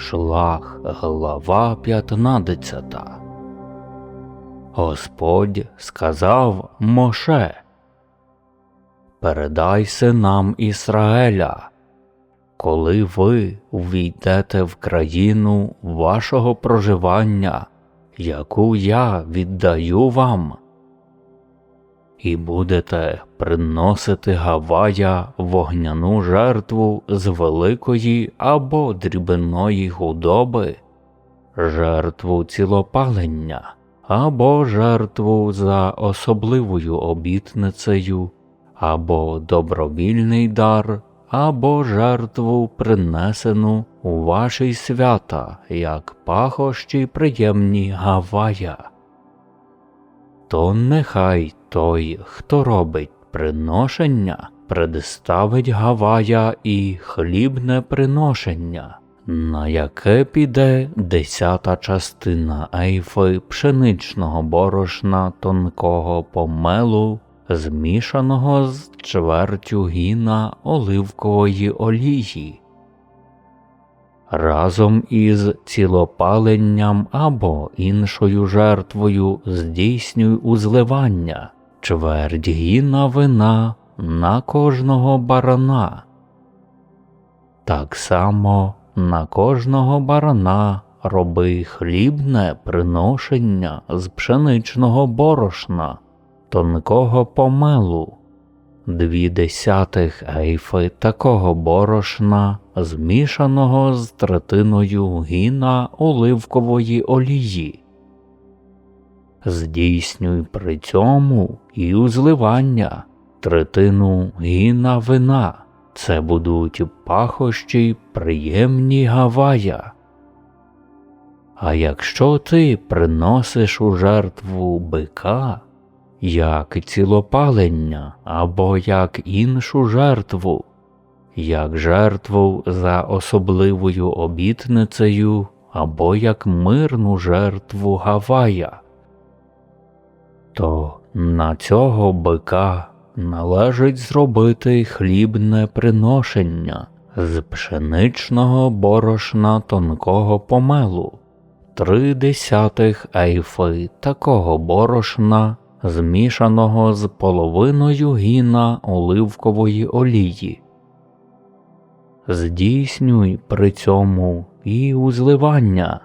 Шлах, глава 15. Господь сказав Моше, Передай синам Ісраеля, коли ви увійдете в країну вашого проживання, яку я віддаю вам, і будете приносити Гавая вогняну жертву з великої або дрібної худоби, жертву цілопалення або жертву за особливою обітницею, або добровільний дар, або жертву принесену у ваші свята, як пахощі приємні Гавая. То нехай той, хто робить приношення, представить Гавая і хлібне приношення, на яке піде десята частина ейфи пшеничного борошна тонкого помелу, змішаного з чвертю гіна оливкової олії. Разом із цілопаленням або іншою жертвою здійснюй узливання, чверть гіна вина на кожного барана. Так само на кожного барана роби хлібне приношення з пшеничного борошна, тонкого помелу, дві десятих ейфи такого борошна, змішаного з третиною гіна оливкової олії. Здійснюй при цьому і узливання, третину гіна вина. Це будуть пахощі приємні Гавая. А якщо ти приносиш у жертву бика, як цілопалення або як іншу жертву, як жертву за особливою обітницею або як мирну жертву Гавая, то на цього бика належить зробити хлібне приношення з пшеничного борошна тонкого помелу, три десятих ейфи такого борошна, змішаного з половиною гіна оливкової олії. Здійснюй при цьому і узливання,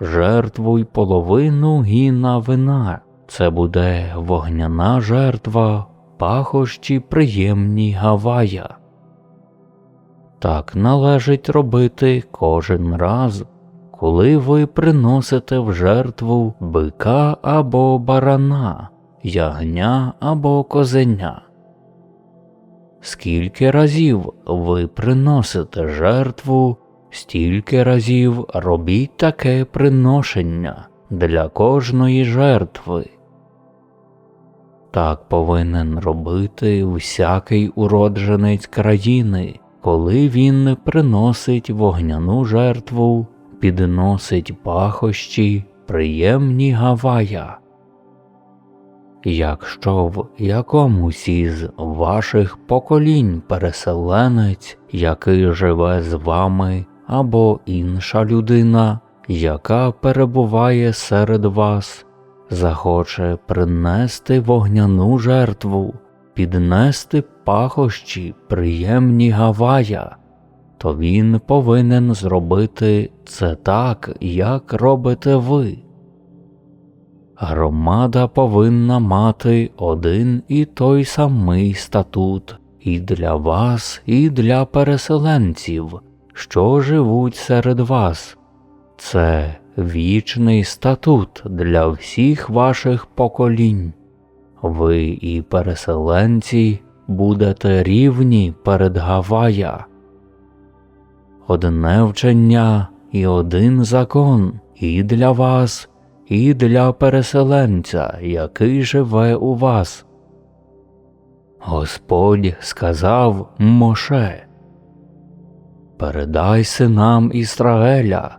жертвуй половину гіна вина. Це буде вогняна жертва пахощі приємні Гавая. Так належить робити кожен раз, коли ви приносите в жертву бика або барана, ягня або козеня. Скільки разів ви приносите жертву, стільки разів робіть таке приношення для кожної жертви. Так повинен робити всякий уродженець країни, коли він приносить вогняну жертву, підносить пахощі, приємні Гавая. Якщо в якомусь із ваших поколінь переселенець, який живе з вами, або інша людина, яка перебуває серед вас, захоче принести вогняну жертву, піднести пахощі приємні Гавая, то він повинен зробити це так, як робите ви. Громада повинна мати один і той самий статут і для вас, і для переселенців, що живуть серед вас. Це вічний статут для всіх ваших поколінь. Ви і переселенці будете рівні перед Гавая. Одне вчення і один закон і для вас, і для переселенця, який живе у вас. Господь сказав Моше Передай синам Ісраеля,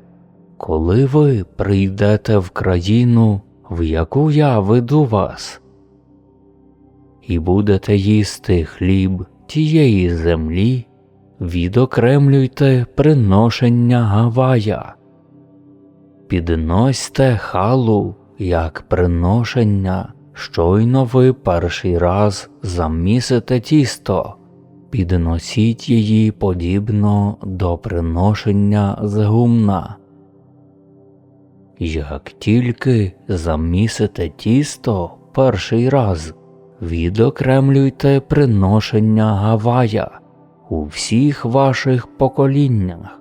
коли ви прийдете в країну, в яку я веду вас, і будете їсти хліб тієї землі, відокремлюйте приношення Гавая підносьте халу як приношення, щойно ви перший раз замісите тісто, підносіть її подібно до приношення з гумна. Як тільки замісите тісто перший раз, відокремлюйте приношення Гавая у всіх ваших поколіннях.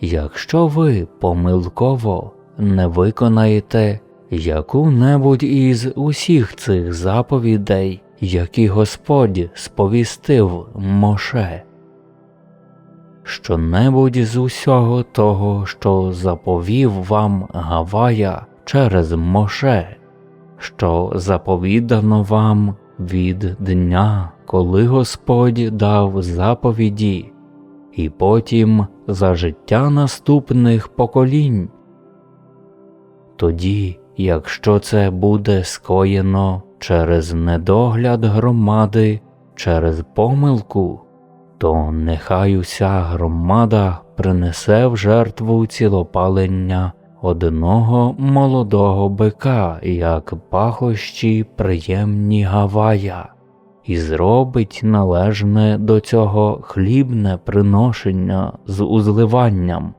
Якщо ви помилково не виконаєте яку-небудь із усіх цих заповідей, які Господь сповістив Моше, що-небудь з усього того, що заповів вам Гавая через Моше, що заповідано вам від дня, коли Господь дав заповіді, і потім за життя наступних поколінь. Тоді, якщо це буде скоєно через недогляд громади, через помилку, то нехай уся громада принесе в жертву цілопалення одного молодого бика, як пахощі приємні Гавая, і зробить належне до цього хлібне приношення з узливанням,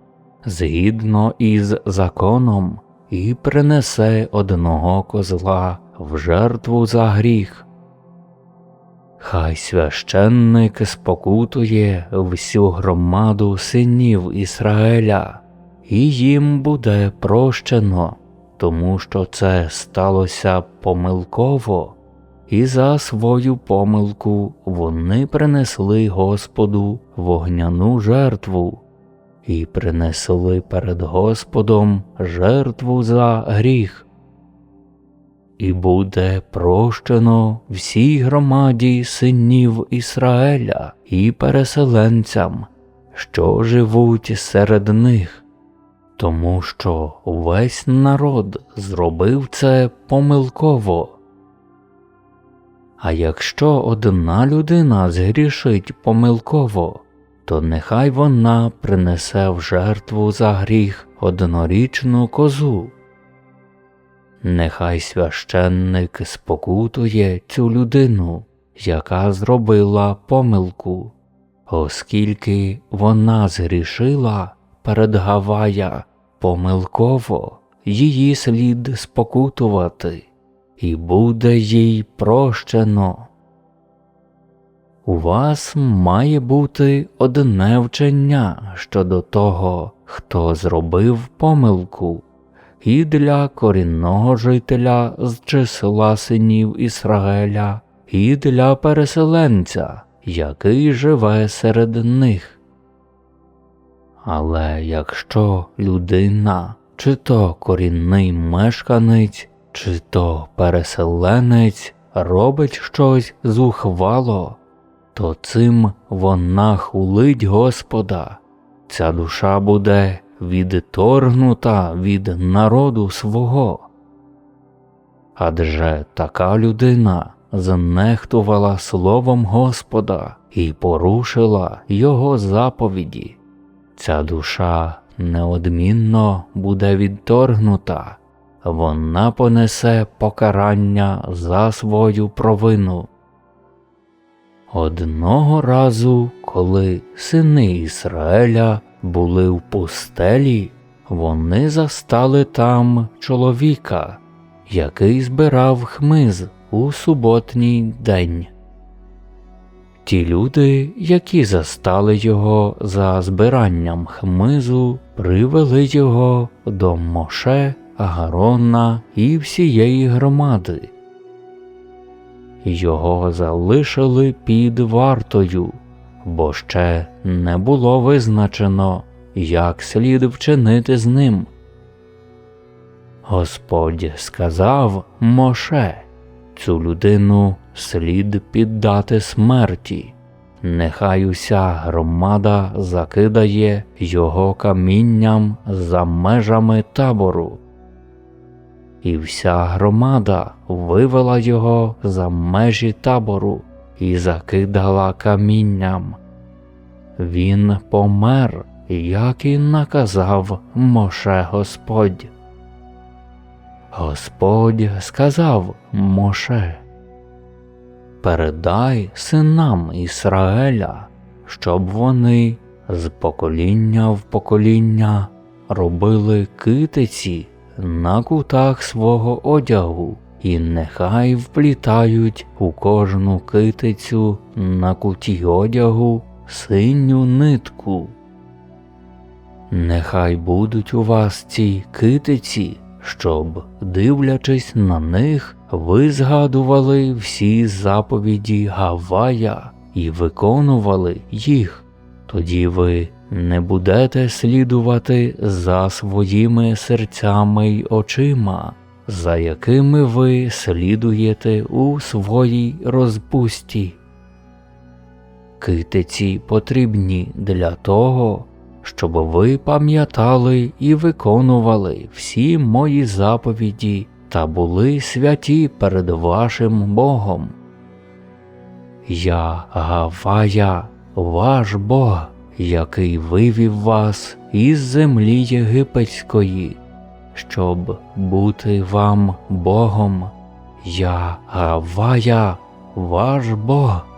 згідно із законом, і принесе одного козла в жертву за гріх. Хай священник спокутує всю громаду синів Ісраїля, і їм буде прощено, тому що це сталося помилково, і за свою помилку вони принесли Господу вогняну жертву і принесли перед Господом жертву за гріх і буде прощено всій громаді синів Ізраїля і переселенцям, що живуть серед них, тому що весь народ зробив це помилково. А якщо одна людина згрішить помилково, то нехай вона принесе в жертву за гріх однорічну козу. Нехай священник спокутує цю людину, яка зробила помилку, оскільки вона згрішила перед Гавая помилково її слід спокутувати, і буде їй прощено. У вас має бути одне вчення щодо того, хто зробив помилку і для корінного жителя з числа синів Ісраїля, і для переселенця, який живе серед них. Але якщо людина, чи то корінний мешканець, чи то переселенець робить щось зухвало, то цим вона хулить Господа, ця душа буде відторгнута від народу свого. Адже така людина знехтувала словом Господа і порушила Його заповіді. Ця душа неодмінно буде відторгнута, вона понесе покарання за свою провину. Одного разу, коли сини Ізраїля були в пустелі, вони застали там чоловіка, який збирав хмиз у суботній день. Ті люди, які застали його за збиранням хмизу, привели його до Моше, Агарона і всієї громади. Його залишили під вартою бо ще не було визначено, як слід вчинити з ним. Господь сказав Моше, цю людину слід піддати смерті, нехай уся громада закидає його камінням за межами табору. І вся громада вивела його за межі табору і закидала камінням. Він помер як і наказав Моше Господь. Господь сказав Моше, Передай синам Ісраеля, щоб вони з покоління в покоління робили китиці на кутах свого одягу, і нехай вплітають у кожну китицю на куті одягу синю нитку. Нехай будуть у вас ці китиці, щоб, дивлячись на них, ви згадували всі заповіді Гавая і виконували їх. Тоді ви не будете слідувати за своїми серцями й очима, за якими ви слідуєте у своїй розпусті. Китиці потрібні для того, щоб ви пам'ятали і виконували всі мої заповіді та були святі перед вашим Богом. Я Гавая, ваш Бог, який вивів вас із землі єгипетської, щоб бути вам Богом. Я Гавая, ваш Бог.